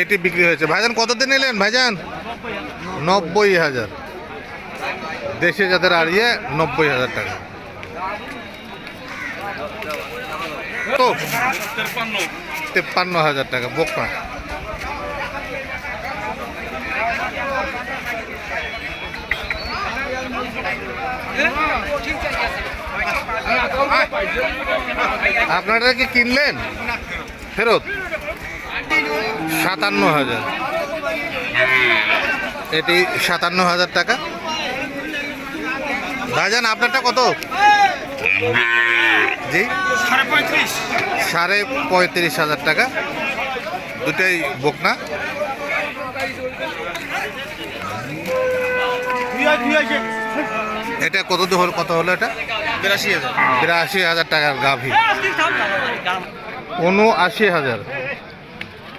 এটি বিক্রি হয়েছে। ভাইজান কত দিন নিলেন? ভাইজান? নব্বই হাজার। দেশে যাদের আড়িয়ে নব্বই হাজার টাকা। তো, তেপ্পান্ন হাজার টাকা, বোকা। আপনারা কি কিনলেন? ফেরত? সাতান্ন হাজার। এটি সাতান্ন হাজার টাকা। ভাইজান আপনারটা কত? জি। সাড়ে পঁয়ত্রিশ হাজার টাকা। দুটাই বকনা। এটা কত দূর হলো কত হলো এটা? বিরাশি হাজার। বিরাশি হাজার টাকার গাভী। উনআশি হাজার।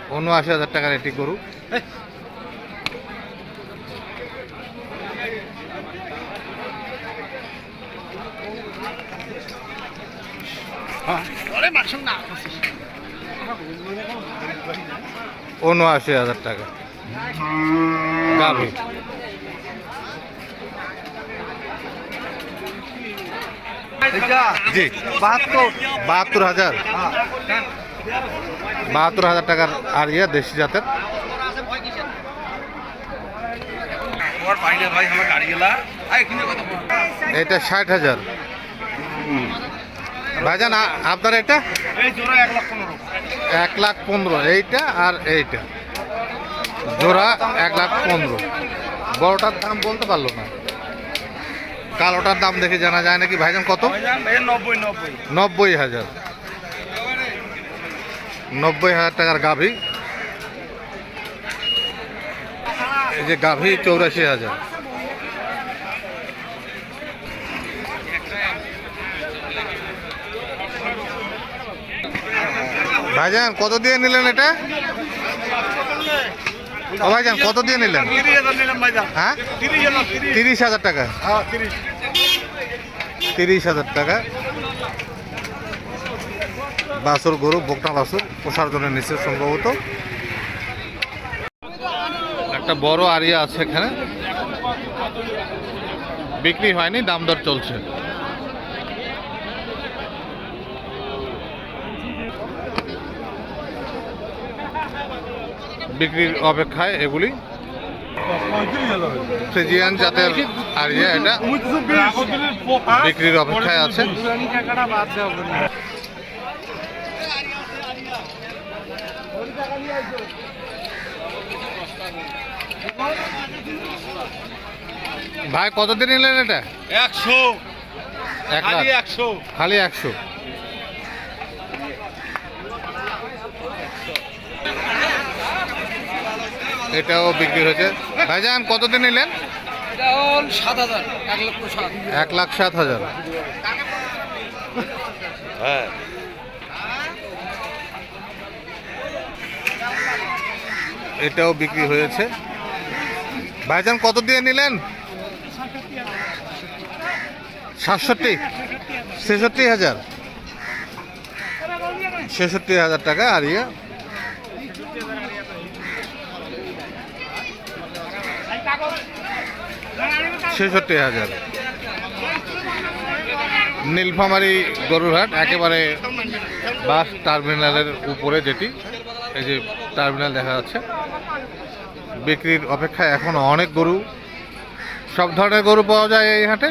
উনআশি হাজার টাকার এটি গরু। উনআশি হাজার টাকা। গাভী। জি। বাহাত্তর। বাহাত্তর হাজার। বাহাত্তর হাজার টাকার আর ইয়ে দেশি জাতের। এটা ষাট হাজার। ভাইজান আপনার এটা? এক লাখ পনেরো। এইটা আর এইটা। জোড়া এক লাখ পনেরো। বড়টার দাম বলতে পারল না। কালোটার দাম দেখে জানা যায় নাকি? ভাইজান কত? নব্বই নব্বই। নব্বই হাজার। নব্বই হাজার টাকার গাভী। এই যে গাভী, চৌরাশি হাজার। ভাইজান, কত দিয়ে নিলেন এটা? ভাইজান, কত দিয়ে নিলেন? হ্যাঁ? তিরিশ হাজার টাকা। তিরিশ হাজার টাকা। বাছুর গরু বকনা বাছুর পোষার জন্য নিচে সম্ভবত। একটা বড় আরিয়া আছে এখানে। বিক্রি হয়নি দাম দর চলছে। বিক্রির অপেক্ষায় এগুলি। ফ্রিজিয়ান জাতের আরিয়া এটা। বিক্রির অপেক্ষায় আছে। ভাই কতদিন নিলেন এটা? একশো। এক লাখ। খালি একশো। খালি একশো। এটাও বিক্রি হয়েছে। ভাইজান কতদিন নিলেন? এক এক লাখ সাত হাজার। হ্যাঁ। এটাও বিক্রি হয়েছে। ভাইজান, কত দিয়ে নিলেন? সাতষট্টি। ছেষট্টি হাজার। ছেষট্টি হাজার টাকা, আর ইয়ে। ছেষট্টি হাজার। নীলফামারি গরুরহাট, একেবারে বাস টার্মিনালের উপরে যেটি, এই যে টার্মিনাল দেখা যাচ্ছে। বিক্রির অপেক্ষায় এখন অনেক গরু। সব ধরনের গরু পাওয়া যায় এই হাটে।